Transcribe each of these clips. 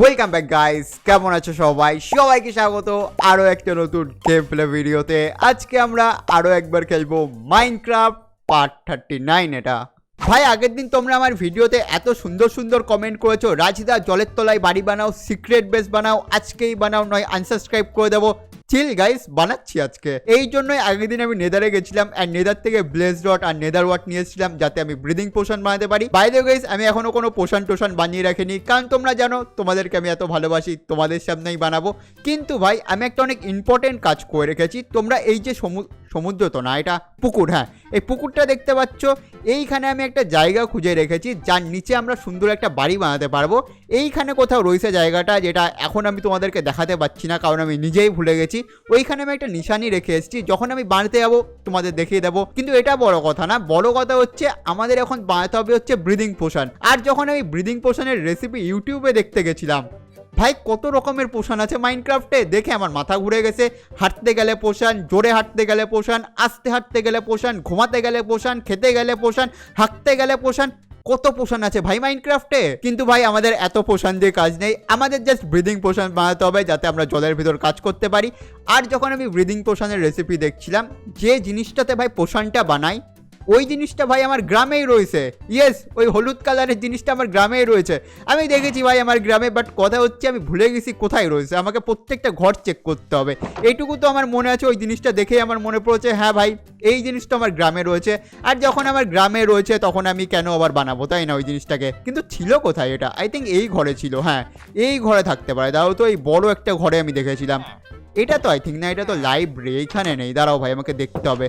Welcome back guys কেমন আছো সবাই? সবাইকে স্বাগত আরও একটা নতুন গেম প্লে ভিডিওতে আজকে আমরা আরও একবার খেলব মাইনক্রাফট পার্ট থার্টি নাইন এটা। ভাই, আগের দিন তোমরা আমার ভিডিওতে এত সুন্দর সুন্দর কমেন্ট করেছ, রাজিদা, জলের তলায় বাড়ি বানাও সিক্রেট বেস বানাও, আজকেই বানাও, নয় আনসাবস্ক্রাইব করে দেবো। চিল গাইস বানাচ্ছি আজকে। এই জন্যই আগের দিন আমি নেদারে গেছিলাম আর নেদার থেকে ব্লেজ রট আর নেদার ওয়াট নিয়েছিলাম যাতে আমি ব্রিদিং পোশন বানাতে পারি। বাইরে গাইস আমি এখনও কোনো পোষণ টোষণ বানিয়ে রাখিনি। কারণ তোমরা জানো, তোমাদেরকে আমি এত ভালোবাসি, তোমাদের সামনেই বানাবো। কিন্তু ভাই, আমি একটা অনেক ইম্পর্টেন্ট কাজ করে রেখেছি। তোমরা এই যে সমু- সমুদ্র তো না, এটা পুকুর হ্যাঁ। এই পুকুরটা দেখতে পাচ্ছ, এইখানে আমি একটা জায়গা খুঁজে রেখেছি, যার নিচে আমরা সুন্দর একটা বাড়ি বানাতে পারব। এইখানে কোথাও রয়েছে জায়গাটা, যেটা এখন আমি তোমাদেরকে দেখাতে পাচ্ছি না, কারণ আমি নিজেই ভুলে গেছি। ওইখানে আমি একটা নিশানি রেখে এসেছি, যখন আমি বানাতে যাব, তোমাদের দেখিয়ে দেবো। কিন্তু এটা বড় কথা না, বড় কথা হচ্ছে, আমাদের এখন বানাতে হবে হচ্ছে ব্রিদিং পোষণ আর যখন আমি ব্রিদিং পোষণের রেসিপি ইউটিউবে দেখতে গেছিলাম ভাই, কত রকমের পোষণ আছে মাইনক্রাফটে দেখে আমার মাথা ঘুরে গেছে। হাঁটতে গেলে পোষণ জোরে হাঁটতে গেলে পোষণ আস্তে হাঁটতে গেলে পোষণ ঘুমাতে গেলে পোষণ খেতে গেলে পোষণ হাঁকতে গেলে পোষণ কত পোষণ আছে ভাই মাইনক্রাফটে কিন্তু ভাই, আমাদের এত পোষণ দিয়ে কাজ নেই। আমাদের জাস্ট ব্রিদিং পোষণ বানাতে হবে যাতে আমরা জলের ভিতর কাজ করতে পারি। আর যখন আমি ব্রিদিং পোষণের রেসিপি দেখছিলাম, যে জিনিসটাতে ভাই পোষণটা বানাই ওই জিনিসটা ভাই আমার গ্রামেই রয়েছে। ইয়েস ওই হলুদ কালারের জিনিসটা আমার গ্রামেই রয়েছে। আমি দেখেছি ভাই আমার গ্রামে বাট কথা হচ্ছে আমি ভুলে গেছি কোথায় রয়েছে। আমাকে প্রত্যেকটা ঘর চেক করতে হবে। এইটুকু তো আমার মনে আছে, ওই জিনিসটা দেখেই আমার মনে পড়েছে হ্যাঁ ভাই, এই জিনিসটা আমার গ্রামে রয়েছে। আর যখন আমার গ্রামে রয়েছে, তখন আমি কেন আবার বানাবো, তাই না, ওই জিনিসটাকে? কিন্তু ছিল কোথায় এটা? আই থিঙ্ক এই ঘরে ছিল হ্যাঁ এই ঘরে থাকতে পারে। দাও তো এই বড় একটা ঘরে আমি দেখেছিলাম। এটা তো আই থিঙ্ক না, এটা তো লাইব্রেরি এইখানে নেই। দাঁড়াও ভাই, আমাকে দেখতে হবে।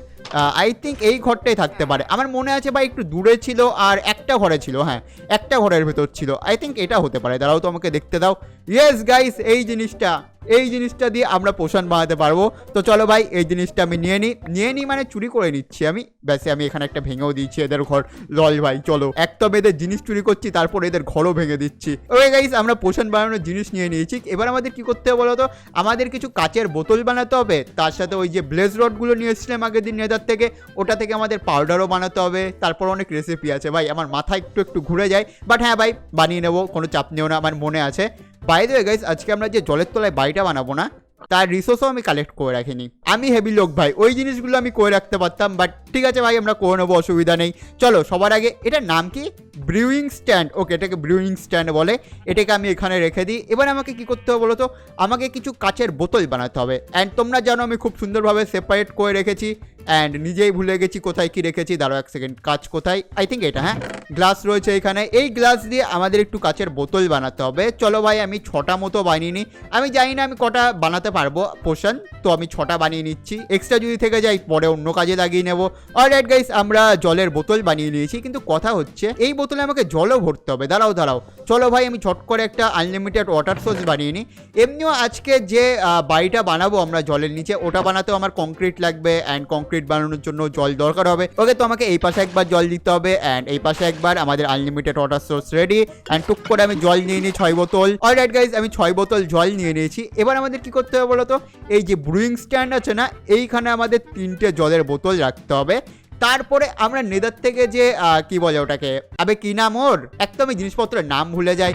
আই থিঙ্ক এই ঘরটাই থাকতে পারে। আমার মনে আছে ভাই, একটু দূরে ছিল আর একটা ঘরে ছিল হ্যাঁ একটা ঘরের ভেতর ছিল। আই থিঙ্ক এটা হতে পারে। দাঁড়াও তো, আমাকে দেখতে দাও। ইয়েস গাইস এই জিনিসটা। এই জিনিসটা দিয়ে আমরা পোষণ বানাতে পারব। তো চলো ভাই, এই জিনিসটা আমি নিয়ে নিই নিয়ে নিই মানে চুরি করে নিচ্ছি আমি। ব্যাসে, আমি এখানে একটা ভেঙেও দিচ্ছি এদের ঘর। লল ভাই, চলো। এক আমি এদের জিনিস চুরি করছি, তারপর এদের ঘরও ভেঙে দিচ্ছি। ওই গাইস আমরা পোষণ বানানোর জিনিস নিয়ে নিয়েছি। এবার আমাদের কি করতে হবে বলো তো আমাদের কিছু কাচের বোতল বানাতে হবে। তার সাথে ওই যে ব্লেজ রডগুলো নিয়ে এসেছিলাম আগের দিন নেদার থেকে, ওটা থেকে আমাদের পাউডারও বানাতে হবে। তারপর অনেক রেসিপি আছে। ভাই, আমার মাথা একটু একটু ঘুরে যায়। বাট হ্যাঁ ভাই, বানিয়ে নেব, কোনো চাপ নেও না, আমার মনে আছে। বাইরে গাইস আজকে আমরা যে জলের তলায় বাড়িটা বানাবো না তার রিসোর্সও আমি কালেক্ট করে রাখিনি। আমি হেভি লোক ভাই, ওই জিনিসগুলো আমি করে রাখতে পারতাম বাট ঠিক আছে ভাই, আমরা করে নেব, অসুবিধা নেই। চলো, সবার আগে, এটার নাম কি? ব্রিউইং স্ট্যান্ড ওকে এটাকে ব্রিউইং স্ট্যান্ড বলে। এটাকে আমি এখানে রেখে দিই। এবার আমাকে কি করতে হবে বলো তো আমাকে কিছু কাচের বোতল বানাতে হবে। অ্যান্ড তোমরা জানো, আমি খুব সুন্দরভাবে সেপারেট করে রেখেছি। অ্যান্ড নিজেই ভুলে গেছি কোথায় কি রেখেছি। দাঁড়াও এক সেকেন্ড কাচ কোথায়? আই থিঙ্ক এটা হ্যাঁ? গ্লাস রয়েছে এখানে। এই গ্লাস দিয়ে আমাদের একটু কাচের বোতল বানাতে হবে। চলো ভাই, আমি ছটা মতো বানিয়ে নিই। আমি জানি না আমি কটা বানাতে পারব পোষণ তো আমি ছটা বানিয়ে নিচ্ছি। এক্সট্রা যদি থেকে যাই পরে অন্য কাজে লাগিয়ে নেব। অলরাইট গাইস আমরা জলের বোতল বানিয়ে নিয়েছি, কিন্তু কথা হচ্ছে, এই বোতলে আমাকে জলও ভরতে হবে। দাঁড়াও দাঁড়াও। চলো ভাই, আমি ছট করে একটা আনলিমিটেড ওয়াটার সোর্স বানিয়ে নিই। এমনিও আজকে যে বাড়িটা বানাবো আমরা জলের নিচে, ওটা বানাতেও আমার কংক্রিট লাগবে অ্যান্ড কংক্রিট বানানোর জন্য জল দরকার হবে। ওকে তো আমাকে এই পাশে একবার জল দিতে হবে অ্যান্ড এই পাশে একবার আমাদের unlimited water source ready and টুক করে আমি জল নিয়ে নিই ছয় বোতল। অল অলরাইট গাইজ আমি ছয় বোতল জল নিয়ে নিয়েছি। এবার আমাদের কি করতে হবে বলো তো এই যে ব্রুইং স্ট্যান্ড আছে না, এইখানে আমাদের তিনটে জলের বোতল রাখতে হবে। তারপরে আমরা নেদার থেকে যে কি বলে ওটাকে? আবে কি নাম ওর? একদমই জিনিসপত্রের নাম ভুলে যাই।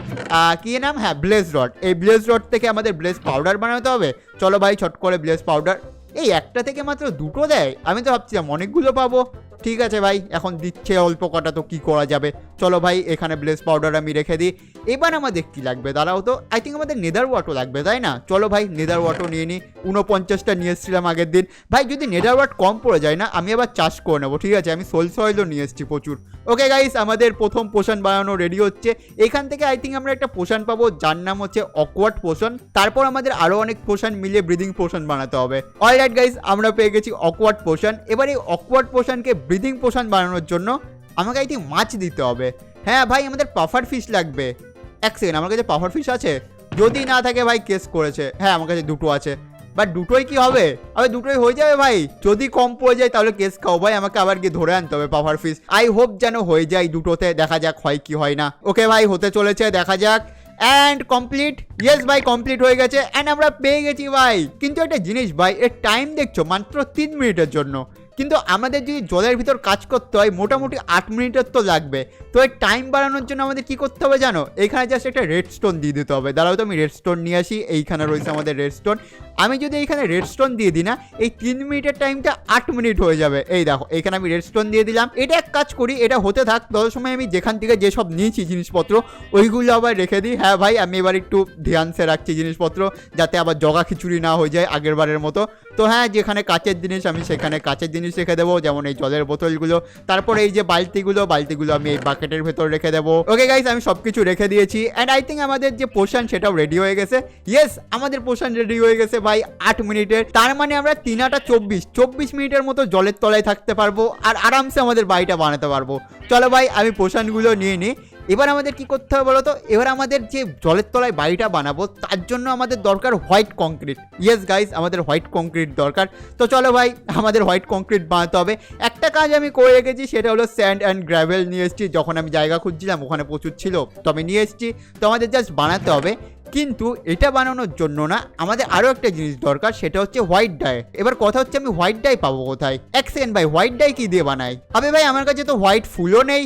কি নাম? হ্যাঁ ব্লেজ রড এই ব্লেজ রড থেকে আমাদের ব্লেজ পাউডার বানাতে হবে। চলো ভাই, ছট করে ব্লেজ পাউডার এই একটা থেকে মাত্র দুটো দেয়? আমি তো ভাবছিলাম অনেকগুলো পাবো। ঠিক আছে ভাই, এখন দিচ্ছে অল্প কটা, তো কি করা যাবে? চলো ভাই, এখানে ব্লেস পাউডার আমি রেখে দিই। এবার আমাদের কি লাগবে দাঁড়াও তো আই থিঙ্ক আমাদের নেদার ওয়াটও লাগবে, তাই না? চলো ভাই নেদার ওয়াটও নিয়ে নিই উনপঞ্চাশটা নিয়ে এসেছিলাম আগের দিন। ভাই, যদি নেদার ওয়াট কম পড়ে যায় না, আমি আবার চাষ করে নেব, ঠিক আছে? আমি সোল সয়েলও নিয়ে এসেছি প্রচুর। ওকে গাইস আমাদের প্রথম পোষণ বানানো রেডি হচ্ছে। এখান থেকে আই থিঙ্ক আমরা একটা পোষণ পাবো, যার নাম হচ্ছে অকওয়ার্ড পোষণ তারপর আমাদের আরও অনেক পোষণ মিলিয়ে ব্রিদিং পোষণ বানাতে হবে। অলরাইট গাইস আমরা পেয়ে গেছি অকওয়ার্ড পোষণ এবার এই অকওয়ার্ড পোষণকে ব্রিদিং পোষণ বানানোর জন্য আমাকে আই থিঙ্ক মাছ দিতে হবে। হ্যাঁ ভাই, আমাদের পাফার ফিশ লাগবে। এক সেকেন্ড আমার কাছে পাফার ফিশ আছে? যদি না থাকে ভাই কেস করেছে। হ্যাঁ আমার কাছে দুটো আছে। বাট দুটোই কি হবে? আবে, দুটোই হয়ে যাবে ভাই। যদি কম পড়ে যায়, তাহলে কেস খাও ভাই। আমাকে আবার গিয়ে ধরে আনতে হবে পাফার ফিস আই হোপ যেন হয়ে যায় দুটোতে, দেখা যাক হয় কি হয় না। ওকে ভাই, হতে চলেছে, দেখা যাক। অ্যান্ড কমপ্লিট ইয়েস ভাই কমপ্লিট হয়ে গেছে। অ্যান্ড আমরা পেয়ে গেছি ভাই। কিন্তু একটা জিনিস ভাই, এর টাইম দেখছ মাত্র তিন মিনিটের জন্য। কিন্তু আমাদের যদি জলের ভিতর কাজ করতে হয়, মোটামুটি আট মিনিটের তো লাগবে। তো এই টাইম বাড়ানোর জন্য আমাদের কি করতে হবে জানো? এখানে জাস্ট একটা রেড স্টোন দিয়ে দিতে হবে। দাঁড়াও তো, আমি রেড স্টোন নিয়ে আসি। এইখানে রয়েছে আমাদের রেড স্টোন আমি যদি এইখানে রেড স্টোন দিয়ে দিই না, এই তিন মিনিটের টাইমটা আট মিনিট হয়ে যাবে। এই দেখো, এখানে আমি রেড স্টোন দিয়ে দিলাম। এটা এক কাজ করি, এটা হতে থাক। তত সময় আমি যেখান থেকে যেসব নিয়েছি জিনিসপত্র, ওইগুলো আবার রেখে দিই। হ্যাঁ ভাই, আমি এবার একটু ধ্যানসে রাখছি জিনিসপত্র, যাতে আবার জগা খিচুড়ি না হয়ে যায় আগের বারের মতো। তো হ্যাঁ যেখানে কাচের জিনিস, আমি সেখানে কাচের জিনিস রেখে দেবো, যেমন এই জলের বোতলগুলো। তারপর এই যে বালতিগুলো বালতিগুলো আমি এই বাকেটের ভেতর রেখে দেবো। ওকে গাইস আমি সব কিছু রেখে দিয়েছি। অ্যান্ড আই থিঙ্ক আমাদের যে পোষণ সেটাও রেডি হয়ে গেছে। ইয়েস আমাদের পোষণ রেডি হয়ে গেছে ভাই, আট মিনিটের। তার মানে আমরা তিন আটা চব্বিশ চব্বিশ মিনিটের মতো জলের তলায় থাকতে পারব আর আরামসে আমাদের বাড়িটা বানাতে পারব। চলো ভাই, আমি পোষণগুলো নিয়ে নিই। এবার আমাদের কি করতে হবে বলো তো এবার আমাদের যে জলের তলায় বাড়িটা বানাবো, তার জন্য আমাদের দরকার হোয়াইট কংক্রিট ইয়েস গাইস আমাদের হোয়াইট কংক্রিট দরকার। তো চলো ভাই, আমাদের হোয়াইট কংক্রিট বানাতে হবে। একটা কাজ আমি করে রেখেছি, সেটা হলো স্যান্ড অ্যান্ড গ্র্যাভেল নিয়ে এসেছি। যখন আমি জায়গা খুঁজছিলাম, ওখানে প্রচুর ছিল, তো আমি নিয়ে এসেছি। তো আমাদের জাস্ট বানাতে হবে। কিন্তু এটা বানানোর জন্য না, আমাদের আরও একটা জিনিস দরকার, সেটা হচ্ছে হোয়াইট ডাই এবার কথা হচ্ছে, আমি হোয়াইট ডাই পাবো কোথায়? এক সেকেন্ড ভাই হোয়াইট ডাই কি দিয়ে বানাই? আবে ভাই, আমার কাছে তো হোয়াইট ফুলও নেই।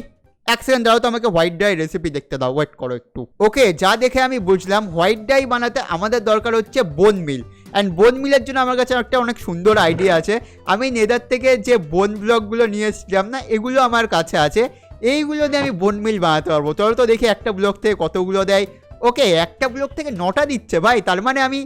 এক সেকেন্ড দাও তো আমাকে হোয়াইট ডাই রেসিপি দেখতে দাও। ওয়েট করো একটু। ওকে যা দেখে আমি বুঝলাম হোয়াইট ডাই বানাতে আমাদের দরকার হচ্ছে বোন মিল অ্যান্ড বোন মিলের জন্য আমার কাছে একটা অনেক সুন্দর আইডিয়া আছে। আমি নেদার থেকে যে বোন ব্লকগুলো নিয়ে এসেছিলাম না, এগুলো আমার কাছে আছে। এইগুলো দিয়ে আমি বোন মিল বানাতে পারব। চলো তো দেখি একটা ব্লক থেকে কতগুলো দেয়। ওকে একটা ব্লক থেকে নটা দিচ্ছে ভাই। তার মানে আমি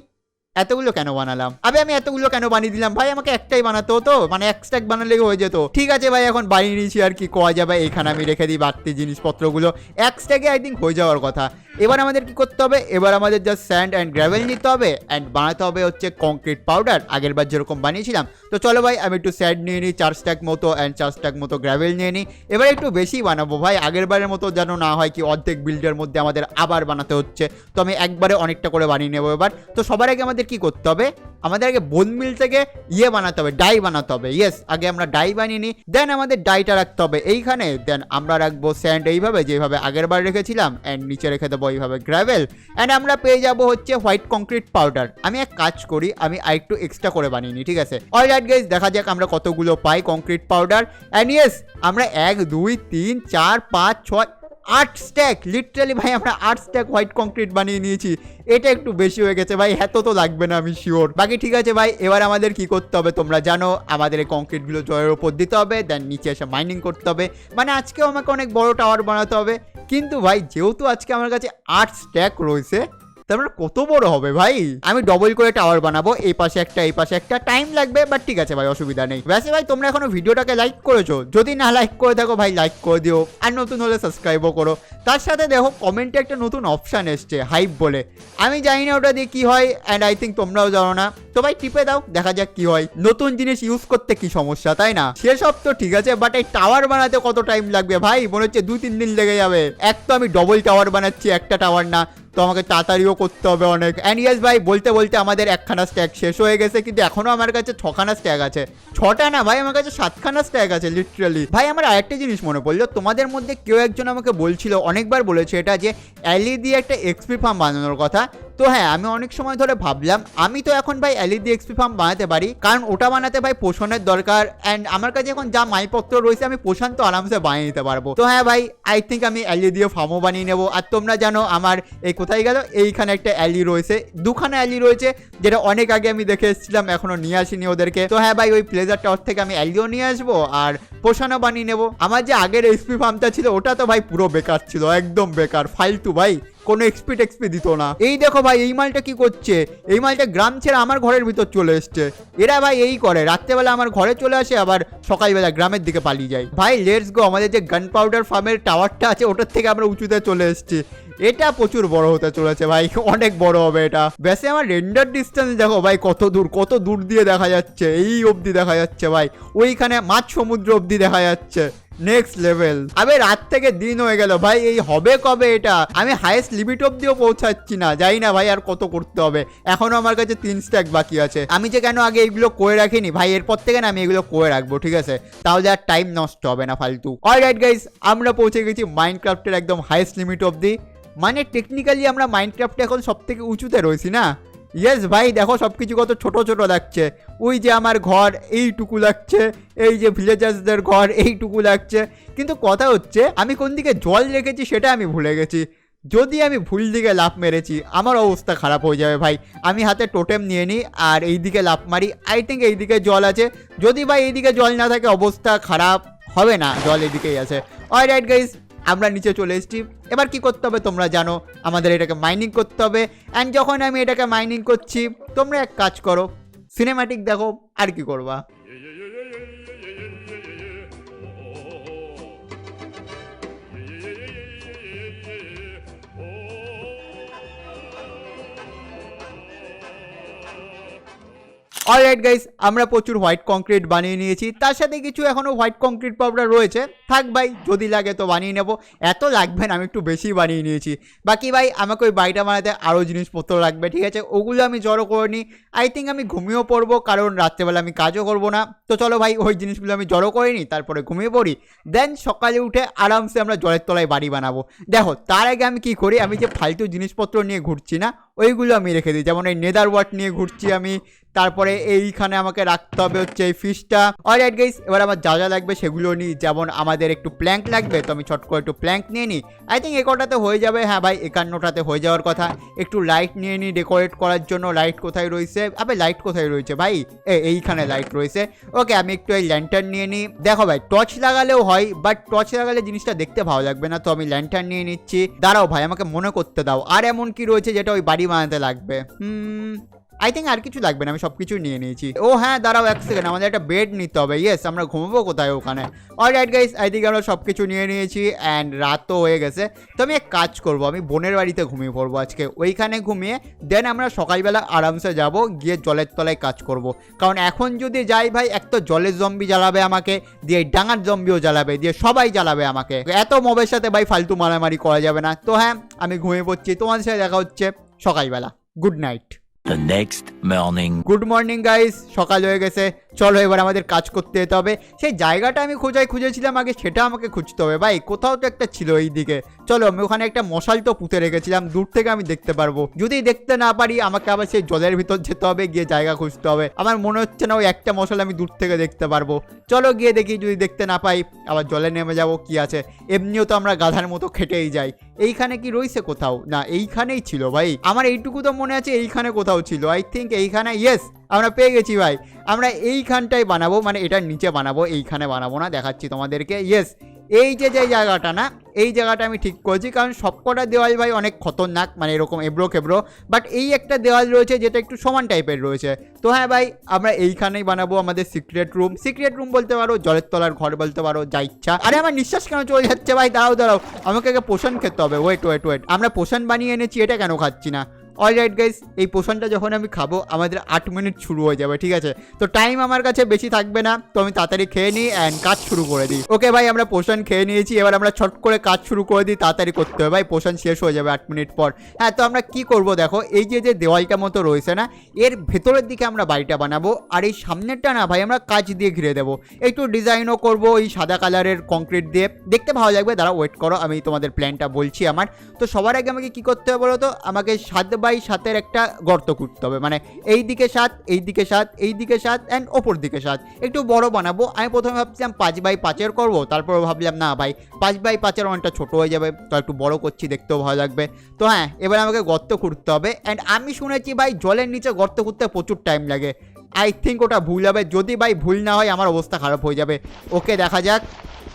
এতগুলো কেন বানালাম? আবে আমি এতগুলো কেন বানিয়ে দিলাম? ভাই, আমাকে একটাই বানাতো তো। মানে এক স্ট্যাক বানালে হয়ে যেত। ঠিক আছে ভাই, এখন বানিয়ে নিয়েছি আর কি। কোয়া যাবে এখানে আমি রেখে দিই বাড়তি জিনিসপত্রগুলো। এক স্ট্যাকে আই থিঙ্ক হয়ে যাওয়ার কথা। এবার আমাদের কি করতে হবে? এবার আমাদের জাস্ট স্যান্ড অ্যান্ড গ্র্যাভেল নিতে হবে অ্যান্ড বানাতে হবে হচ্ছে কংক্রিট পাউডার আগের বার যেরকম বানিয়েছিলাম। তো চলো ভাই, আমি একটু স্যান্ড নিয়ে নিই, চার স্ট্যাক মতো অ্যান্ড চার স্ট্যাক মতো গ্র্যাভেল নিয়ে নিই। এবার একটু বেশি বানাবো ভাই, আগের বারের মতো যেন না হয় কি অর্ধেক বিল্ডের মধ্যে আমাদের আবার বানাতে হচ্ছে। তো আমি একবারে অনেকটা করে বানিয়ে নেব এবার। তো সবার আগে আমাদের কি করতে হবে? আমাদের আগে বোন মিল থেকে ইয়ে বানাতে হবে ডাই বানাতে হবে। ইয়েস আগে আমরা ডাই বানিয়ে নিই দেন আমাদের ডাইটা রাখতে হবে এইখানে। দেন আমরা রাখব স্যান্ড এইভাবে, যেভাবে আগের বার রেখেছিলাম অ্যান্ড নিচে রেখে দেবো এইভাবে গ্র্যাভেল অ্যান্ড আমরা পেয়ে যাব হচ্ছে হোয়াইট কংক্রিট পাউডার আমি এক কাজ করি, আমি আরেকটু এক্সট্রা করে বানিয়ে নিই, ঠিক আছে? অল রাইট গাইজ দেখা যাক আমরা কতগুলো পাই কংক্রিট পাউডার অ্যান্ড ইয়েস আমরা এক, দুই, তিন, চার, পাঁচ, ছয় আট স্ট্যাক লিটারালি ভাই আমরা আট স্ট্যাক হোয়াইট কংক্রিট বানিয়ে নিয়েছি। এটা একটু বেশি হয়ে গেছে ভাই, এত তো লাগবে না আমি শিওর বাকি ঠিক আছে ভাই, এবার আমাদের কি করতে হবে তোমরা জানো, আমাদের এই কংক্রিটগুলো জয়ের ওপর দিতে হবে দেন নিচে এসে মাইনিং করতে হবে। মানে আজকেও আমাকে অনেক বড় টাওয়ার বানাতে হবে। কিন্তু ভাই, যেহেতু আজকে আমার কাছে আট স্ট্যাক রয়েছে তার মানে কত বড় হবে ভাই? আমি ডবল করে টাওয়ার বানাবো, এই পাশে একটা, এই পাশে একটা টাইম লাগবে বাট ঠিক আছে ভাই, অসুবিধা নেই। ব্যাসে ভাই, তোমরা এখনও ভিডিওটাকে লাইক করেছ? যদি না লাইক করে থাকো ভাই লাইক করে দিও। আর নতুন হলে সাবস্ক্রাইবও করো। তার সাথে দেখো কমেন্টে একটা নতুন অপশান এসছে হাইপ বলে। আমি জানি না ওটা দিয়ে কি হয় অ্যান্ড আই থিঙ্ক তোমরাও জানো না। তো ভাই, টিপে দাও, দেখা যাক কি হয়। নতুন জিনিস ইউজ করতে কি সমস্যা, তাই না? সেসব তো ঠিক আছে বাট এই টাওয়ার বানাতে কত টাইম লাগবে ভাই? মনে হচ্ছে দুই তিন দিন লেগে যাবে। এক তো আমি ডবল টাওয়ার বানাচ্ছি, একটা টাওয়ার না। তো আমাকে তাড়াতাড়িও করতে হবে অনেক। অ্যান্ড ইয়াস ভাই, বলতে বলতে আমাদের একখানা স্ট্যাক শেষ হয়ে গেছে, কিন্তু এখনও আমার কাছে ছখানা স্ট্যাক আছে। ছটা না ভাই, আমার কাছে সাতখানা স্ট্যাক আছে লিটারালি ভাই, আমার আরেকটা জিনিস মনে পড়ল, তোমাদের মধ্যে কেউ একজন আমাকে বলছিল, অনেকবার বলেছে এটা যে অ্যালি দিয়ে একটা এক্সপি ফার্ম বানানোর কথা। তো হ্যাঁ আমি অনেক সময় ধরে ভাবলাম, আমি তো এখন ভাই এলইডি এক্সপি ফার্ম বানাতে পারি, কারণ ওটা বানাতে ভাই পোষণের দরকার অ্যান্ড আমার কাছে এখন যা মাইপত্র রয়েছে আমি পোষণ তো আরামসে বানিয়ে নিতে পারব। তো হ্যাঁ ভাই আই থিঙ্ক আমি অ্যালি দিয়ে ফার্মও বানিয়ে নেব, আর তোমরা জানো আমার এই কোথায় গেল? এইখানে একটা অ্যালি রয়েছে, দুখানা অ্যালি রয়েছে, যেটা অনেক আগে আমি দেখে এসেছিলাম, এখনও নিয়ে আসিনি ওদেরকে। তো হ্যাঁ ভাই, ওই প্লেজার টাওয়ার থেকে আমি অ্যালিও নিয়ে আসব, আর পোষণও বানিয়ে নেব। আমার যে আগের এক্সপি ফার্মটা ছিল, ওটা তো ভাই পুরো বেকার ছিল, একদম বেকার, ফালতু ভাই। কোনো এক্সপি টেক্সপি দিত না। এই দেখো ভাই, এই মালটা কি করছে? এই মালটা গ্রাম ছেড়ে আমার ঘরের ভিতর চলে এসছে। এরা ভাই এই করে, রাত্রেবেলা আমার ঘরে চলে আসে, আবার সকালবেলা গ্রামের দিকে পালিয়ে যায়। ভাই লেটস গো আমাদের যে গান পাউডার ফার্মের টাওয়ারটা আছে, ওটার থেকে আমরা উঁচুতে চলে এসেছি। এটা প্রচুর বড় হতে চলেছে ভাই, অনেক বড় হবে এটা। বেশি আমার রেন্ডার ডিস্টেন্স দেখো ভাই, কত দূর কত দূর দিয়ে দেখা যাচ্ছে, এই অবধি দেখা যাচ্ছে ভাই। ওইখানে মাছ সমুদ্র অবধি দেখা যাচ্ছে। নেক্সট লেভেল আবে রাত থেকে দিন হয়ে গেল, ভাই, এই হবে কবে এটা? আমি হাইয়েস্ট লিমিট অব্দিও পৌঁছাচ্ছি না যাই না ভাই আর কত করতে হবে। এখনও আমার কাছে তিন স্ট্যাক বাকি আছে। আমি যে কেন আগে এইগুলো করে রাখিনি, ভাই, এরপর থেকে না আমি এগুলো করে রাখব, ঠিক আছে? তাহলে আর টাইম নষ্ট হবে না ফালতু। অল রাইট গাইস আমরা পৌঁছে গেছি মাইনক্রাফটের একদম হাইয়েস্ট লিমিট অব্দি মানে টেকনিক্যালি আমরা মাইনক্রাফটে এখন সব থেকে উঁচুতে রয়েছি না? ইয়েস ভাই, দেখো সব কিছু কত ছোট ছোট লাগছে। ওই যে আমার ঘর, এইটুকু লাগছে। এই যে ভিলেজার্সদের ঘর, এইটুকু লাগছে। কিন্তু কথা হচ্ছে, আমি কোন দিকে জল রেখেছি সেটা আমি ভুলে গেছি। যদি আমি ভুল দিকে লাফ মেরেছি, আমার অবস্থা খারাপ হয়ে যাবে ভাই। আমি হাতে টোটেম নিয়ে নিই আর এই দিকে লাফ মারি। আই থিঙ্ক এই দিকে জল আছে। যদি ভাই এইদিকে জল না থাকে, অবস্থা খারাপ হবে না। জল এদিকেই আছে। অলরাইট গাইস আমরা নিচে চলে এসেছি। এবার কি করতে হবে তোমরা জানো, আমাদের এটাকে মাইনিং করতে হবে। অ্যান্ড যখন আমি এটাকে মাইনিং করছি, তোমরা এক কাজ করো সিনেমাটিক দেখো, আর কি করবা? অলরাইট গাইস আমরা প্রচুর হোয়াইট কংক্রিট বানিয়ে নিয়েছি। তার সাথে কিছু এখনও হোয়াইট কংক্রিট পাউডার রয়েছে। থাক ভাই, যদি লাগে তো বানিয়ে নেব। এত লাগবে না, আমি একটু বেশি বানিয়ে নিয়েছি। বাকি ভাই, আমাকে ওই বাড়িটা বানাতে আরও জিনিসপত্র লাগবে, ঠিক আছে? ওগুলো আমি জড়ো করে নিই। আই থিঙ্ক আমি ঘুমিয়েও পড়ব, কারণ রাত্রেবেলা আমি কাজও করব না। তো চলো ভাই, ওই জিনিসগুলো আমি জড়ো করে নিই, তারপরে ঘুমিয়ে পড়ি। দেন সকালে উঠে আরামসে আমরা জলের তলায় বাড়ি বানাবো। দেখো, তার আগে আমি কি করি? আমি যে ফালতু জিনিসপত্র নিয়ে ঘুরছি না, ওইগুলো আমি রেখে দিই। যেমন এই নেদার ওয়াট নিয়ে ঘুরছি আমি তারপরে এইখানে আমাকে রাখতে হবে হচ্ছে এই ফিশটা অলরাইট গাইস এবার আমার যা যা লাগবে সেগুলো নিই। যেমন আমাদের একটু প্ল্যাঙ্ক লাগবে, তো আমি ছট করে একটু প্ল্যাঙ্ক নিয়ে নিই। আই থিঙ্ক একটাতে হয়ে যাবে। হ্যাঁ ভাই, একান্নটাতে হয়ে যাওয়ার কথা। একটু লাইট নিয়ে নিই ডেকোরেট করার জন্য। লাইট কোথায় রয়েছে? আবে লাইট কোথায় রয়েছে ভাই? এ, এইখানে লাইট রয়েছে। ওকে আমি একটু এই ল্যান্টার্ন নিয়ে নিই। দেখো ভাই টর্চ লাগালেও হয় বাট টর্চ লাগালে জিনিসটা দেখতে ভালো লাগবে না, তো আমি ল্যান্টার্ন নিয়ে নিচ্ছি। দাঁড়াও ভাই, আমাকে মনে করতে দাও। আর এমন কি রয়েছে যেটা ওই বাড়ি বানাতে লাগবে? হুম আই থিঙ্ক আর কিছু লাগবে না, আমি সব কিছু নিয়ে নিয়েছি। ও হ্যাঁ দাঁড়াও এক সেকেন্ড আমাদের একটা বেড নিতে হবে। ইয়েস আমরা ঘুমাবো কোথায় ওখানে? All right guys I think আমরা সব কিছু নিয়ে নিয়েছি অ্যান্ড রাতও হয়ে গেছে। তো আমি এক কাজ করব, আমি বোনের বাড়িতে ঘুমিয়ে পড়ব আজকে। ওইখানে ঘুমিয়ে দেন আমরা সকালবেলা আরামসে যাব, গিয়ে জলের তলায় কাজ করব। কারণ এখন যদি যাই ভাই, এক তো জলের জম্বি জ্বালাবে আমাকে, দিয়ে ডাঙার জম্বিও জ্বালাবে, দিয়ে সবাই জ্বালাবে আমাকে। এত মবের সাথে ভাই ফালতু মারামারি করা যাবে না। তো হ্যাঁ আমি ঘুমিয়ে পড়ছি। তোমাদের সাথে দেখা হচ্ছে সকালবেলা। Good night The next morning. Good morning guys সকাল হয়ে গেছে চলো এবার আমাদের কাজ করতে যেতে হবে। সেই জায়গাটা আমি খোঁজাই খুঁজেছিলাম, আগে সেটা আমাকে খুঁজতে হবে। ভাই, কোথাও তো একটা ছিল এই দিকে চলো, আমি ওখানে একটা মশাল তো পুঁতে রেখেছিলাম, দূর থেকে আমি দেখতে পারব। যদি দেখতে না পারি, আমাকে আবার সেই জলের ভিতর যেতে হবে, গিয়ে জায়গা খুঁজতে হবে। আমার মনে হচ্ছে না ওই একটা মশাল আমি দূর থেকে দেখতে পারব। চলো গিয়ে দেখি, যদি দেখতে না পাই, আবার জলে নেমে যাব, কি আছে? এমনিও তো আমরা গাধার মতো খেটেই যাই। এইখানে কি রয়েছে কোথাও? না, এইখানেই ছিল, ভাই। আমার এইটুকু তো মনে আছে, এইখানে কোথাও ছিল। আই থিঙ্ক এইখানে ইয়েস আমরা পেয়ে গেছি ভাই। আমরা এইখানটাই বানাবো মানে এটার নিচে বানাবো, এইখানে বানাবো না, দেখাচ্ছি তোমাদেরকে। ইয়েস এই যে যে জায়গাটা না, এই জায়গাটা আমি ঠিক করেছি, কারণ সবকটা দেওয়াল ভাই অনেক খতরনাক মানে এরকম এবড়ো খেবড়ো। বাট এই একটা দেওয়াল রয়েছে, যেটা একটু সমান টাইপের রয়েছে। তো হ্যাঁ ভাই, আমরা এইখানেই বানাবো আমাদের সিক্রেট রুম সিক্রেট রুম বলতে পারো, জলের তলার ঘর বলতে পারো, যা ইচ্ছা। আরে আমার নিঃশ্বাস কেন চলে যাচ্ছে ভাই? দাঁড়াও দাঁড়াও। আমাকে আগে পোষণ খেতে হবে। ওয়েট ওয়েট ওয়েট আমরা পোষণ বানিয়ে এনেছি, এটা কেন খাচ্ছি না? অলরাইট গাইস এই পোষণটা যখন আমি খাব, আমাদের আট মিনিট শুরু হয়ে যাবে, ঠিক আছে? তো টাইম আমার কাছে বেশি থাকবে না, তো আমি তাড়াতাড়ি খেয়ে নিই অ্যান্ড কাজ শুরু করে দিই। ওকে ভাই, আমরা পোষণ খেয়ে নিয়েছি, এবার আমরা ছট করে কাজ শুরু করে দিই, তাড়াতাড়ি করতে হবে, ভাই পোষণ শেষ হয়ে যাবে আট মিনিট পর। হ্যাঁ তো আমরা কি করব দেখো, এই যে যে দেওয়ালটা মতো রয়েছে না, এর ভেতরের দিকে আমরা বাড়িটা বানাবো, আর এই সামনেরটা না, ভাই, আমরা কাজ দিয়ে ঘিরে দেবো। একটু ডিজাইনও করব, এই সাদা কালারের কংক্রিট দিয়ে। দেখতে ভালো লাগবে দাঁড়া ওয়েট করো, আমি তোমাদের প্ল্যানটা বলছি আমার। তো সবার আগে আমাকে কি করতে হবে বলো তো? আমাকে সাত বাই সাতের একটা গর্ত খুঁড়তে হবে। মানে এই দিকে সাত, এই দিকে সাত, এই দিকে সাত অ্যান্ড ওপর দিকে সাত। একটু বড় বানাবো। আমি প্রথমে ভাবছিলাম পাঁচ বাই পাঁচের করব তারপর ভাবলাম না ভাই, পাঁচ বাই পাঁচের অনেকটা ছোটো হয়ে যাবে, তো একটু বড় করছি, দেখতেও ভালো লাগবে। তো হ্যাঁ এবার আমাকে গর্ত খুঁড়তে হবে অ্যান্ড আমি শুনেছি ভাই জলের নিচে গর্ত খুঁড়তে প্রচুর টাইম লাগে। আই থিঙ্ক ওটা ভুল হবে। যদি ভাই ভুল না হয়, আমার অবস্থা খারাপ হয়ে যাবে। ওকে, দেখা যাক।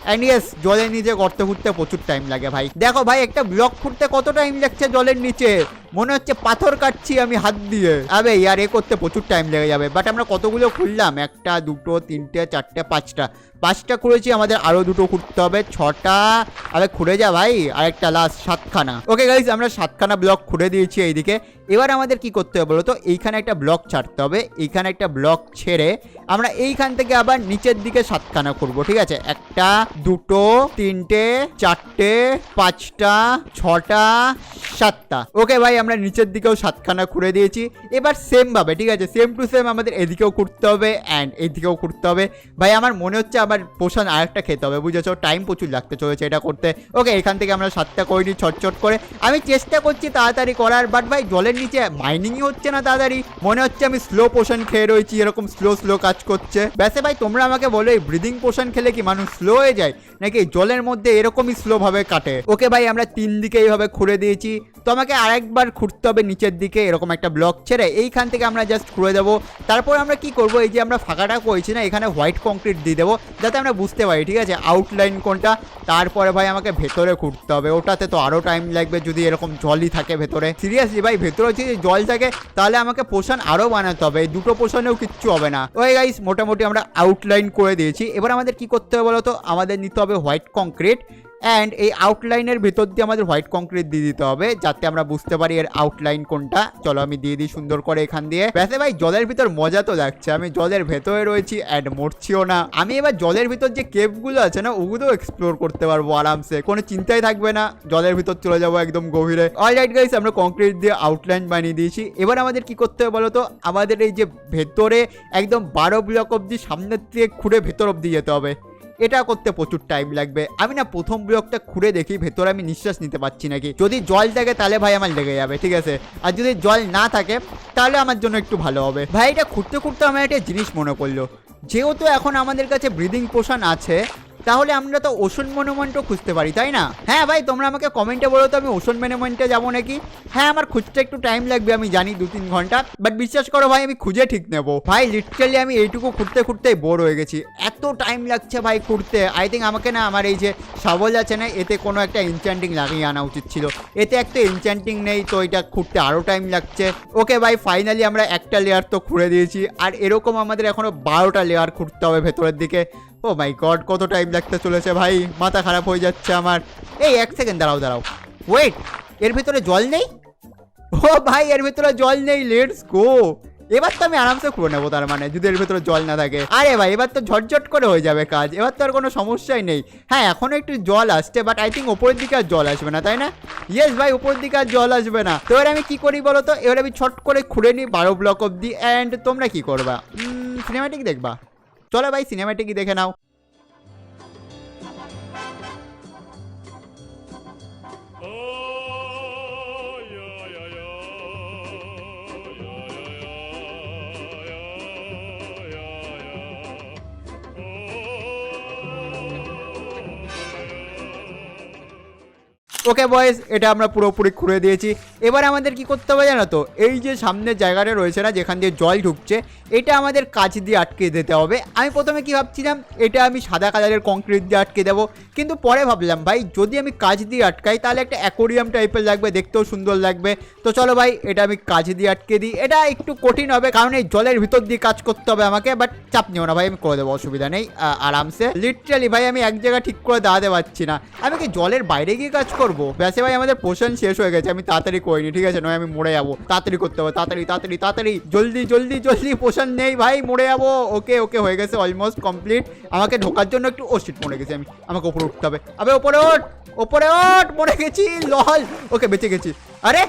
অ্যান্ড ইয়েস জলের নিচে গর্ত খুঁড়তে প্রচুর টাইম লাগে ভাই। দেখো ভাই, একটা ব্লক খুঁড়তে কত টাইম লাগছে জলের নিচে? মনে হচ্ছে পাথর কাটছি আমি হাত দিয়ে। আবে, ইয়ার এ করতে প্রচুর টাইম লেগে যাবে। বাট আমরা কতগুলো খুললাম? একটা, দুটো, তিনটে, চারটে, পাঁচটা। পাঁচটা করেছি আমাদের আরও দুটো খুঁড়তে হবে। ছটা। আরে খুঁড়ে যা ভাই। আরেকটা লাস্ট সাতখানা। ওকে গাইজ আমরা সাতখানা ব্লক খুঁড়ে দিয়েছি এইদিকে। এবার আমাদের কি করতে হবে বলো তো এইখানে একটা ব্লক ছাড়তে হবে। এইখানে একটা ব্লক ছেড়ে আমরা এইখান থেকে আবার নিচের দিকে সাতখানা করব ঠিক আছে? একটা, দুটো, তিনটে, চারটে, পাঁচটা, ছটা, সাতটা। ওকে ভাই আমরা নিচের দিকেও সাতখানা খুঁড়ে দিয়েছি। এবার সেম ভাবে, ঠিক আছে? সেম টু সেম আমাদের এদিকেও খুঁড়তে হবে অ্যান্ড এদিকেও খুঁড়তে হবে। ভাই, আমার মনে হচ্ছে আমার পোষণ আরেকটা খেতে হবে, বুঝেছ? টাইম প্রচুর লাগতে চলেছে এটা করতে। ওকে এখান থেকে আমরা সাতটা করে নিই ছটছট করে। আমি চেষ্টা করছি তাড়াতাড়ি করার বাট ভাই, জলের নিচে মাইনিংই হচ্ছে না তাড়াতাড়ি। মনে হচ্ছে আমি স্লো পোষণ খেয়ে রয়েছি, এরকম স্লো স্লো কাজ করছে। ব্যাসে ভাই, তোমরা আমাকে বলো, এই ব্রিদিং পোষণ খেলে কি মানুষ স্লো হয়ে যায়? নাকি জলের মধ্যে এরকমই স্লো ভাবে কাটে? ওকে ভাই, আমরা তিন দিকে এইভাবে খুঁড়ে দিয়েছি। তো আমাকে আরেকবার খুঁড়তে হবে নিচের দিকে, এরকম একটা ব্লক ছেড়ে। এইখান থেকে আমরা জাস্ট খুঁড়ে দেবো। তারপর আমরা কি করব? এই যে আমরা ফাঁকাটা করেছি না, এখানে হোয়াইট কংক্রিট দিয়ে দেবো, যাতে আমরা বুঝতে পারি, ঠিক আছে? আউটলাইন কোনটা? তারপরে ভাই, আমাকে ভেতরে খুঁড়তে হবে। ওটাতে তো আরও টাইম লাগবে যদি এরকম জলই থাকে ভেতরে। সিরিয়াসলি ভাই, ভেতরে যদি জল থাকে, তাহলে আমাকে পোষণ আরও বানাতে হবে। দুটো পোষণেও কিচ্ছু হবে না। ওই গাইস মোটামুটি আমরা আউটলাইন করে দিয়েছি। এবার আমাদের কি করতে হবে বলো তো আমাদের নিতে হবে হোয়াইট কংক্রিট অ্যান্ড এই আউটলাইনের ভেতর দিয়ে আমাদের হোয়াইট কংক্রিট দিয়ে দিতে হবে যাতে আমরা বুঝতে পারি এর আউটলাইন কোনটা। চলো আমি দিয়ে দিই সুন্দর করে এখান দিয়ে। ব্যাসে ভাই, জলের ভিতর মজা তো লাগছে। আমি জলের ভেতরে রয়েছি অ্যান্ড মরছিও না। আমি এবার জলের ভিতর যে কেপগুলো আছে না, ওগুলোও এক্সপ্লোর করতে পারব আরামসে। কোনো চিন্তাই থাকবে না। জলের ভিতর চলে যাব একদম গভীরে। অল রাইট গাইস আমরা কংক্রিট দিয়ে আউটলাইন বানিয়ে দিয়েছি। এবার আমাদের কি করতে হবে বলো তো আমাদের এই যে ভেতরে একদম বারো ব্লক অব্দি সামনের থেকে খুঁড়ে ভেতর অব্দি যেতে হবে। এটা করতে প্রচুর টাইম লাগবে। আমি না প্রথম ব্লকটা খুঁড়ে দেখি, ভেতরে আমি নিঃশ্বাস নিতে পারছি নাকি। যদি জল থাকে তাহলে ভাই আমার লেগে যাবে, ঠিক আছে? আর যদি জল না থাকে, তাহলে আমার জন্য একটু ভালো হবে। ভাই এটা খুঁড়তে খুঁড়তে আমার একটা জিনিস মনে করল যেহেতু এখন আমাদের কাছে ব্রিদিং পোষণ আছে তাহলে আমরা তো ওশন মনুমেন্টও খুঁজতে পারি, তাই না? হ্যাঁ ভাই, তোমরা আমাকে কমেন্টে বলো তো আমি ওশন মনুমেন্টে যাব নাকি? হ্যাঁ আমার খুঁজতে একটু টাইম লাগবে, আমি জানি দু তিন ঘণ্টা বাট বিশ্বাস করো ভাই, আমি খুঁজে ঠিক নেব। ভাই লিটারালি আমি এইটুকু খুঁড়তে খুঁড়তেই বোর হয়ে গেছি। এত টাইম লাগছে ভাই খুঁড়তে। আই থিঙ্ক আমাকে না আমার এই যে শাবল আছে না, এতে কোনো একটা ইনচ্যান্টিং লাগিয়ে আনা উচিত ছিল। এতে একটা ইনচ্যান্টিং নেই, তো এটা খুঁড়তে আরও টাইম লাগছে। ওকে ভাই ফাইনালি আমরা একটা লেয়ার তো খুঁড়ে দিয়েছি, আর এরকম আমাদের এখনও বারোটা লেয়ার খুঁড়তে হবে ভেতরের দিকে। ও মাই গড কত টাইম লাগতে চলেছে ভাই। মাথা খারাপ হয়ে যাচ্ছে আমার। এই, এক সেকেন্ড দাঁড়াও দাঁড়াও। ওয়েট এর ভিতরে জল নেই? ও ভাই, এর ভিতরে জল নেই লেটস গো এবার তো আমি আরামসে করে নেব তার মানে যদি এর ভিতরে জল না থাকে। আরে ভাই, এবার তো ঝটঝট করে হয়ে যাবে কাজ। এবার তো আর কোনো সমস্যাই নেই। হ্যাঁ এখনও একটু জল আসছে বাট আই থিঙ্ক ওপরের দিকে আর জল আসবে না, তাই না? ইয়েস ভাই, উপরের দিকে আর জল আসবে না। তো এবার আমি কি করি বলো তো? এবার আমি ছট করে খুঁড়ে নিই বারো ব্লক অব্দি অ্যান্ড তোমরা কি করবা? সিনেমাটিক দেখবা? চলো ভাই সিনেমাটিকই দেখে নাও। ওকে বয়েস এটা আমরা পুরোপুরি খুঁড়ে দিয়েছি। এবার আমাদের কি করতে হবে জানো তো? এই যে সামনের জায়গাটা রয়েছে না, যেখান দিয়ে জল ঢুকছে, এটা আমাদের কাজ দিয়ে আটকে দিতে হবে। আমি প্রথমে কি ভাবছিলাম, এটা আমি সাদা কালারের কংক্রিট দিয়ে আটকে দেবো, কিন্তু পরে ভাবলাম, ভাই, যদি আমি কাজ দিয়ে আটকাই, তাহলে একটা অ্যাকোরিয়াম টাইপের লাগবে, দেখতেও সুন্দর লাগবে। তো চলো ভাই, এটা আমি কাজ দিয়ে আটকে দিই। এটা একটু কঠিন হবে, কারণ এই জলের ভিতর দিয়ে কাজ করতে হবে আমাকে বাট চাপ নিও না ভাই, আমি করে দেবো, অসুবিধা নেই আরামসে। লিটারালি ভাই, আমি এক জায়গা ঠিক করে দাঁড়াতে পারছি না। আমি কি জলের বাইরে গিয়ে কাজ করব? ব্যাসে ভাই, আমাদের পোষণ শেষ হয়ে গেছে, আমি তাড়াতাড়ি করিনি, ঠিক আছে? নয় আমি মরে যাব। তাড়াতাড়ি করতে হবে, তাড়াতাড়ি তাড়াতাড়ি তাড়াতাড়ি। জলদি জলদি জলদি, পোষণ নেই ভাই, মরে যাব। ওকে ওকে হয়ে গেছে অলমোস্ট কমপ্লিট আমাকে ঢোকার জন্য একটু ও শিট মরে গেছি আমি। আমাকে ওপরে উঠতে হবে। আবে ওপরে ওঠ ওপরে ওঠ, মরে গেছি লহল ওকে বেঁচে গেছি। আরে,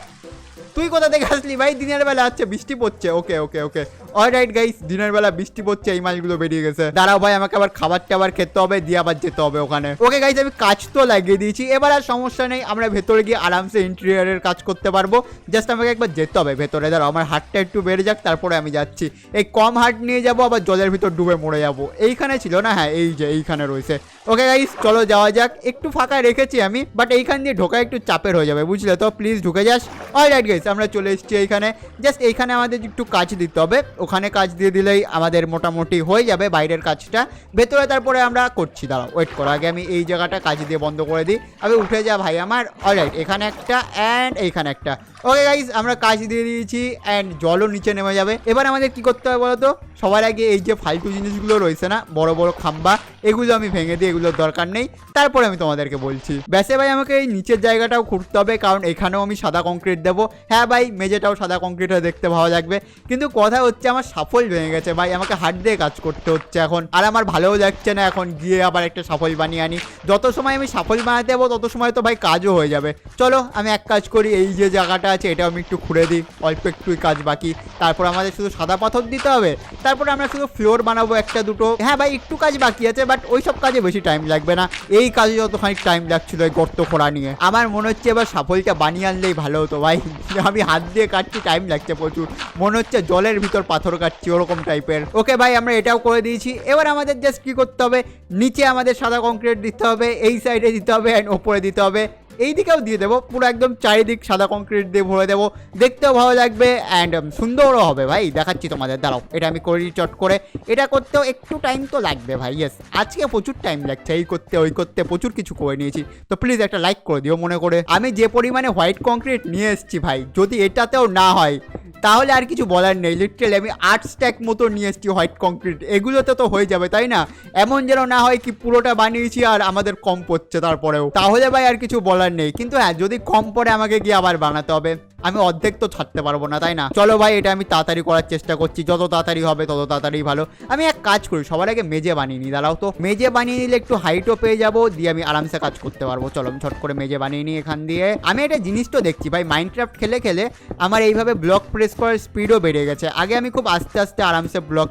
তুই কোথা থেকে আসলি ভাই? দিনের বেলা আচ্ছা বৃষ্টি পড়ছে। ওকে ওকে ওকে অলরাইট গাইস দিনের বেলা বৃষ্টি পড়ছে, এই মাছগুলো বেরিয়ে গেছে। দাঁড়াও ভাই, আমাকে আবার খাবার টাবার খেতে হবে, দিয়ে আবার যেতে হবে ওখানে। ওকে গাইস আমি কাজ তো লাগিয়ে দিয়েছি, এবার আর সমস্যা নেই, আমরা ভেতরে গিয়ে আরামসে ইন্টেরিয়ারের কাজ করতে পারব। জাস্ট আমাকে একবার যেতে হবে ভেতরে, দাঁড়াও, আমার হাটটা একটু বেড়ে যাক, তারপরে আমি যাচ্ছি। এই কম হাট নিয়ে যাব, আবার জলের ভিতর ডুবে মরে যাব। এইখানে ছিল না? হ্যাঁ এই যে, এইখানে রয়েছে। ওকে গাইস চলো যাওয়া যাক। একটু ফাঁকা রেখেছি আমি বাট এইখান দিয়ে ঢোকা একটু চাপের হয়ে যাবে, বুঝলে তো? প্লিজ ঢুকে যাস। অলরাইট গাইস আমরা চলে এসেছি এইখানে। জাস্ট এইখানে আমাদের একটু কাজ দিতে হবে। ওখানে কাজ দিয়ে দিলেই আমাদের মোটামুটি হয়ে যাবে বাইরের কাজটা। ভেতরে তারপরে আমরা করছি, দাঁড়াও ওয়েট করো, আগে আমি এই জায়গাটা কাজ দিয়ে বন্ধ করে দিই। আমি উঠে যা ভাই আমার অলরাইট এখানে একটা অ্যান্ড এইখানে একটা। ওকে গাইস আমরা কাজ দিয়ে দিয়েছি অ্যান্ড জলও নিচে নেমে যাবে। এবার আমাদের কি করতে হবে বলো তো সবার আগে এই যে ফালতু জিনিসগুলো রয়েছে না, বড় বড় খাম্বা, এগুলো আমি ভেঙে দিই, এগুলোর দরকার নেই। তারপরে আমি তোমাদেরকে বলছি। ব্যাসে ভাই আমাকে এই নিচের জায়গাটাও খুঁড়তে হবে, কারণ এখানেও আমি সাদা কংক্রিট দেবো। হ্যাঁ ভাই, মেঝেটাও সাদা কংক্রিট হয়ে দেখতে ভালো লাগবে। কিন্তু কথা হচ্ছে, আমার সাফল ভেঙে গেছে ভাই, আমাকে হাট দিয়ে কাজ করতে হচ্ছে এখন। আর আমার ভালোও লাগছে না এখন, গিয়ে আবার একটা সাফল বানিয়ে আনি। যত সময় আমি সাফল বানাতে যাব, তত সময় তো ভাই কাজও হয়ে যাবে। চলো, আমি এক কাজ করি, এই যে জায়গাটা আছে, এটাও আমি একটু খুঁড়ে দিই, অল্প একটুই কাজ বাকি। তারপর আমাদের শুধু সাদা পাথর দিতে হবে। তারপরে আমরা শুধু ফ্লোর বানাবো একটা দুটো। হ্যাঁ ভাই, একটু কাজ বাকি আছে বাট ওই সব কাজে বেশি টাইম লাগবে না। এই কাজে যতখানি টাইম লাগছিল এই গর্ত খোঁড়া নিয়ে। আমার মনে হচ্ছে এবার সাফলটা বানিয়ে আনলেই ভালো হতো ভাই। আমি হাত দিয়ে কাটছি টাইম লাগছে প্রচুর। মনে হচ্ছে জলের ভিতর পাথর কাটছি, ওরকম টাইপের ওকে ভাই, আমরা এটাও করে দিয়েছি। এবার আমাদের জাস্ট কী করতে হবে? নিচে আমাদের সাদা কংক্রিট দিতে হবে, এই সাইডে দিতে হবে অ্যান্ড ওপরে দিতে হবে। এই দিকেও দিয়ে দেবো, পুরো একদম চারিদিক সাদা কংক্রিট দিয়ে ভরে দেবো। দেখতেও ভালো লাগবে অ্যান্ড সুন্দরও হবে ভাই, দেখাচ্ছি তোমাদের, দাঁড়াও, এটা আমি করি চট করে। এটা করতেও একটু টাইম তো লাগবে ভাই ইয়েস আজকে প্রচুর টাইম লাগছে, এই করতে, ওই করতে, প্রচুর কিছু করে নিয়েছি। তো প্লিজ একটা লাইক করে দিও মনে করে। আমি যে পরিমাণে হোয়াইট কংক্রিট নিয়ে এসেছি ভাই, যদি এটাতেও না হয়, তাহলে আর কিছু বলার নেই। লিটারালি আমি আট স্ট্যাক মতো নিয়ে এসেছি হোয়াইট কংক্রিট এগুলোতে তো হয়ে যাবে, তাই না? এমন যেন না হয় কি পুরোটা বানিয়েছি আর আমাদের কম পড়ছে তারপরেও। তাহলে ভাই আর কিছু বলার নেই। কিন্তু হ্যাঁ যদি কম পড়ে আমাকে গিয়ে আবার বানাতে হবে। আমি অর্ধেক তো ছাড়তে পারব না, তাই না? চলো ভাই, এটা আমি তাড়াতাড়ি করার চেষ্টা করছি। যত তাড়াতাড়ি হবে, তত তাড়াতাড়ি ভালো। আমি এক কাজ করি, সবার আগে মেজে বানিয়ে নিই, দাঁড়াও তো। মেজে বানিয়ে নিলে একটু হাইটও পেয়ে যাব, দিয়ে আমি আরামসে কাজ করতে পারব। চলো, আমি ছট করে মেজে বানিয়ে নিই এখান দিয়ে। আমি একটা জিনিস তো দেখছি ভাই মাইনক্রাফট খেলে খেলে আমার এইভাবে ব্লক প্রেস করার স্পিডও বেড়ে গেছে। আগে আমি খুব আস্তে আস্তে আরামসে ব্লক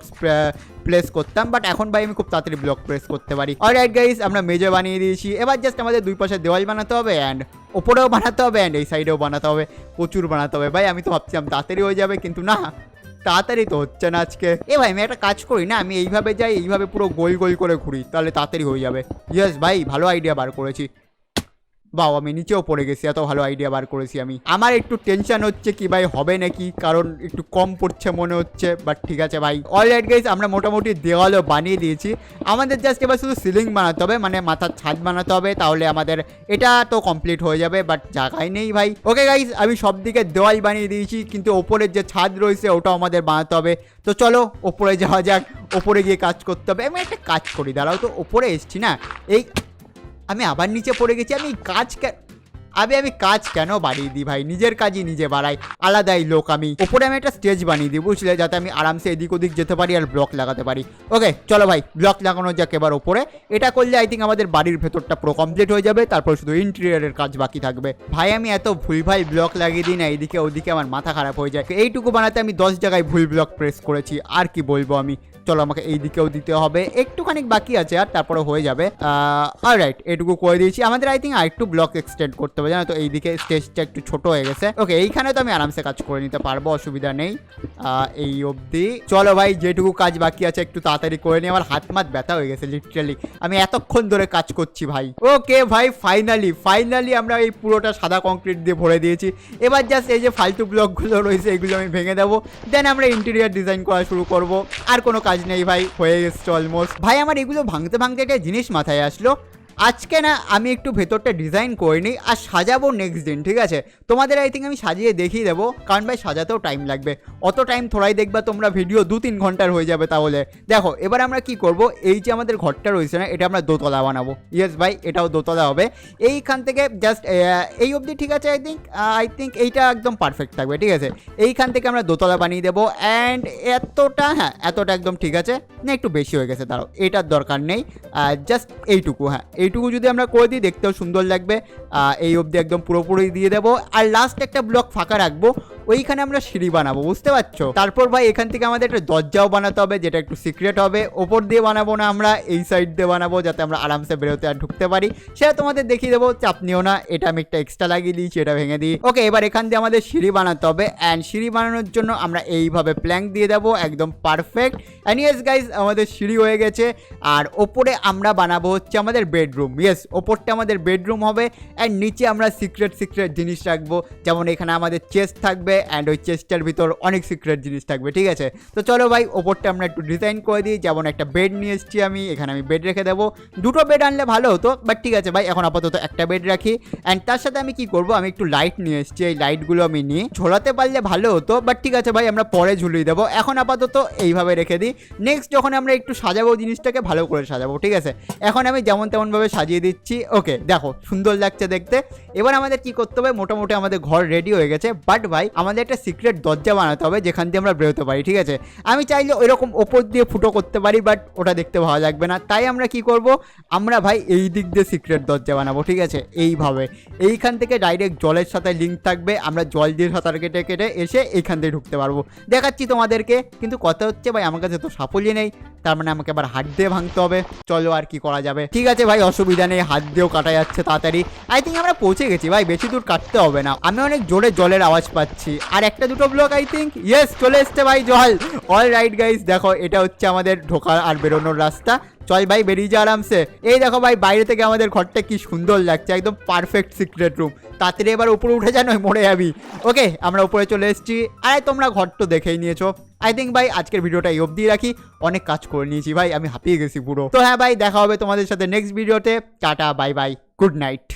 প্লেস করতাম বাট এখন ভাই আমি খুব তাড়াতাড়ি ব্লক প্রেস করতে পারি। অলরাইট গাইস আমরা মেজে বানিয়ে দিয়েছি। এবার জাস্ট আমাদের দুই পাশে দেওয়াল বানাতে হবে অ্যান্ড ওপরেও বানাতে হবে অ্যান্ড এই সাইডেও বানাতে হবে। প্রচুর বানাতে হবে। ভাই, আমি তো ভাবছিলাম তাড়াতাড়ি হয়ে যাবে, কিন্তু না, তাড়াতাড়ি তো হচ্ছে না আজকে। এ ভাই, আমি একটা কাজ করি না, আমি এইভাবে যাই, এইভাবে পুরো গোল গোল করে ঘুরি, তাহলে তাড়াতাড়ি হয়ে যাবে। ইয়েস ভাই, ভালো আইডিয়া বার করেছি। বাও, আমি নিচেও পড়ে গেছি, এত ভালো আইডিয়া বার করেছি আমি। আমার একটু টেনশন হচ্ছে কি ভাই, হবে নাকি? কারণ একটু কম পড়ছে মনে হচ্ছে বাট ঠিক আছে ভাই। অল রাইট গাইজ আমরা মোটামুটি দেওয়ালও বানিয়ে দিয়েছি। আমাদের জাস্ট এবার শুধু সিলিং বানাতে হবে মানে মাথার ছাদ বানাতে হবে, তাহলে আমাদের এটা তো কমপ্লিট হয়ে যাবে বাট জায়গায় নেই ভাই। ওকে গাইজ আমি সব দিকে দেওয়াল বানিয়ে দিয়েছি, কিন্তু ওপরের যে ছাদ রয়েছে, ওটাও আমাদের বানাতে হবে। তো চলো, ওপরে যাওয়া যাক, ওপরে গিয়ে কাজ করতে হবে। আমি একটা কাজ করি, দাঁড়াও তো, ওপরে এসছি না? এই আমি আবার নিচে পড়ে গেছি, আমি কাজ কে- আবে আমি কাজ কেন বাড়িয়ে দিই ভাই? নিজের কাজই নিজে বাড়াই, আলাদাই লোক আমি। ওপরে আমি একটা স্টেজ বানিয়ে দিই, বুঝলে? যাতে আমি আরামসে এদিক ওদিক যেতে পারি আর ব্লক লাগাতে পারি। ওকে চলো ভাই ব্লক লাগানো যাক এবার ওপরে। এটা করলে আই থিঙ্ক আমাদের বাড়ির ভেতরটা পুরো কমপ্লিট হয়ে যাবে, তারপর শুধু ইন্টেরিয়ারের কাজ বাকি থাকবে। ভাই, আমি এত ভুল ভাই ব্লক লাগিয়ে দিই না, এইদিকে ওদিকে আমার মাথা খারাপ হয়ে যায়। এইটুকু বানাতে আমি দশ জায়গায় ভুল ব্লক প্রেস করেছি, আর কি বলব আমি? চলো, আমাকে এই দিকেও দিতে হবে। একটুখানি বাকি আছে আর তারপরে হয়ে যাবে। আর রাইট এটুকু করে দিয়েছি। আমাদের আই থিঙ্ক আরেকটু ব্লক এক্সটেন্ড করতে হবে, জানো তো? এইদিকে স্টেজটা একটু ছোট হয়ে গেছে। ওকে এইখানে তো আমি আরামসে কাজ করে নিতে পারব, অসুবিধা নেই। এই অবধি। চলো ভাই, যেটুকু কাজ বাকি আছে, একটু তাড়াতাড়ি করে নিই। আমার হাত মাত ব্যথা হয়ে গেছে লিটারালি আমি এতক্ষণ ধরে কাজ করছি ভাই। ওকে ভাই ফাইনালি ফাইনালি আমরা এই পুরোটা সাদা কংক্রিট দিয়ে ভরে দিয়েছি। এবার জাস্ট এই যে ফালতু ব্লকগুলো রয়েছে, এগুলো আমি ভেঙে দেবো। দেন আমরা ইন্টেরিয়ার ডিজাইন করা শুরু করব। আর কোনো কাজ নেই ভাই হয়ে গেছে অলমোস্ট ভাই আমার এগুলো ভাঙতে ভাঙতে একটা জিনিস মাথায় আসলো। আজকে না আমি একটু ভেতরটা ডিজাইন করে নিই আর সাজাবো নেক্সট দিন, ঠিক আছে? তোমাদের আই থিঙ্ক আমি সাজিয়ে দেখিয়ে দেবো, কারণ ভাই সাজাতেও টাইম লাগবে। অত টাইম থোড়াই দেখবা তোমরা ভিডিও দু তিন ঘণ্টার হয়ে যাবে তাহলে। দেখো, এবার আমরা কি করব? এই যে আমাদের ঘরটা রয়েছে না, এটা আমরা দোতলা বানাবো। ইয়েস ভাই, এটাও দোতলা হবে। এইখান থেকে জাস্ট এই অবধি ঠিক আছে আই থিঙ্ক আই থিঙ্ক এইটা একদম পারফেক্ট থাকবে, ঠিক আছে? এইখান থেকে আমরা দোতলা বানিয়ে দেবো অ্যান্ড এতটা হ্যাঁ এতটা একদম ঠিক আছে। না, একটু বেশি হয়ে গেছে, দাঁড়াও, এটার দরকার নেই। জাস্ট এইটুকু হ্যাঁ এইটুকু যদি আমরা করে দিই, দেখতেও সুন্দর লাগবে। এই অবধি একদম পুরোপুরি দিয়ে দেবো। আর লাস্ট একটা ব্লক ফাঁকা রাখব। ওইখানে আমরা সিঁড়ি বানাবো, বুঝতে পারছ? তারপর ভাই এখান থেকে আমাদের একটা দরজাও বানাতে হবে, যেটা একটু সিক্রেট হবে। ওপর দিয়ে বানাবো না আমরা, এই সাইড দিয়ে বানাবো, যাতে আমরা আরামসে বেরোতে আর ঢুকতে পারি। সেটা তোমাদের দেখিয়ে দেবো, চাপ নিও না, এটা আমি একটা এক্সট্রা লাগিয়ে দিয়েছি, এটা ভেঙে দিই। ওকে এবার এখান দিয়ে আমাদের সিঁড়ি বানাতে হবে অ্যান্ড সিঁড়ি বানানোর জন্য আমরা এইভাবে প্ল্যাঙ্ক দিয়ে দেবো, একদম পারফেক্ট অ্যান্ড ইয়েস গাইজ আমাদের সিঁড়ি হয়ে গেছে, আর ওপরে আমরা বানাবো হচ্ছে আমাদের বেডরুম ইয়েস ওপরটা আমাদের বেডরুম হবে অ্যান্ড নিচে আমরা সিক্রেট সিক্রেট জিনিস রাখব, যেমন এখানে আমাদের চেস্ট থাকবে থাকবে অ্যান্ড ওই চেস্টের ভিতর অনেক সিক্রেট জিনিস থাকবে, ঠিক আছে? তো চলো ভাই, ওপরটা আমরা একটু ডিজাইন করে দিই, যেমন একটা বেড নিয়ে এসেছি আমি, এখানে আমি বেড রেখে দেবো। দুটো বেড আনলে ভালো হতো বাট ঠিক আছে ভাই, এখন আপাতত একটা বেড রাখি। অ্যান্ড তার সাথে আমি কি করব, আমি একটু লাইট নিয়ে এসেছি, এই লাইটগুলো আমি নিই। ঝোলাতে পারলে ভালো হতো বাট ঠিক আছে ভাই, আমরা পরে ঝুলিয়ে দেবো। এখন আপাতত এইভাবে রেখে দিই। নেক্সট যখন আমরা একটু সাজাবো জিনিসটাকে, ভালো করে সাজাবো, ঠিক আছে? এখন আমি যেমন তেমনভাবে সাজিয়ে দিচ্ছি ওকে দেখো, সুন্দর লাগছে দেখতে। এবার আমাদের কি করতে হবে, মোটামুটি আমাদের ঘর রেডি হয়ে গেছে বাট ভাই আমাদের একটা সিক্রেট দরজা বানাতে হবে যেখান দিয়ে আমরা বেরোতে পারি, ঠিক আছে? আমি চাইলে ওইরকম ওপর দিয়ে ফুটো করতে পারি বাট ওটা দেখতে ভালো লাগবে না। তাই আমরা কি করব? আমরা ভাই এই দিক দিয়ে সিক্রেট দরজা বানাবো, ঠিক আছে? এইভাবে। এইখান থেকে ডাইরেক্ট জলের সাথে লিঙ্ক থাকবে, আমরা জল দিয়ে সাঁতার কেটে কেটে এসে এইখান থেকে ঢুকতে পারব। দেখাচ্ছি তোমাদেরকে, কিন্তু কথা হচ্ছে ভাই, আমার কাছে তো সাফল্য নেই, তার মানে আমাকে আবার হাত দিয়ে ভাঙতে হবে। চলো আর কি করা যাবে। ঠিক আছে ভাই, অসুবিধা নেই, হাত দিয়েও কাটা যাচ্ছে তাড়াতাড়ি। আই থিঙ্ক আমরা পৌঁছে গেছি ভাই, বেশি দূর কাটতে হবে না। আমি অনেক জোরে জলের আওয়াজ পাচ্ছি। আর একটা দুটো ব্লক আই থিঙ্ক ইয়েস চলে এসছে ভাই জল। অল রাইট গাইস দেখো, এটা হচ্ছে আমাদের ঢোকার আর বেরোনোর রাস্তা। চল ভাই, বেরিয়ে যা আরামসে। এই দেখো ভাই, বাইরে থেকে আমাদের ঘরটা কি সুন্দর লাগছে, একদম পারফেক্ট সিক্রেট রুম তাড়াতাড়ি এবার উপরে উঠে যা, নয় মরে যাবি। ওকে আমরা উপরে চলে এসেছি। আরে, তোমরা ঘর তো দেখেই নিয়েছো। আই থিঙ্ক ভাই, আজকের ভিডিওটা এই অবধি রাখি। অনেক কাজ করে নিয়েছি ভাই, আমি হাঁপিয়ে গেছি পুরো। তো হ্যাঁ ভাই, দেখা হবে তোমাদের সাথে নেক্সট ভিডিওতে tata bye bye good night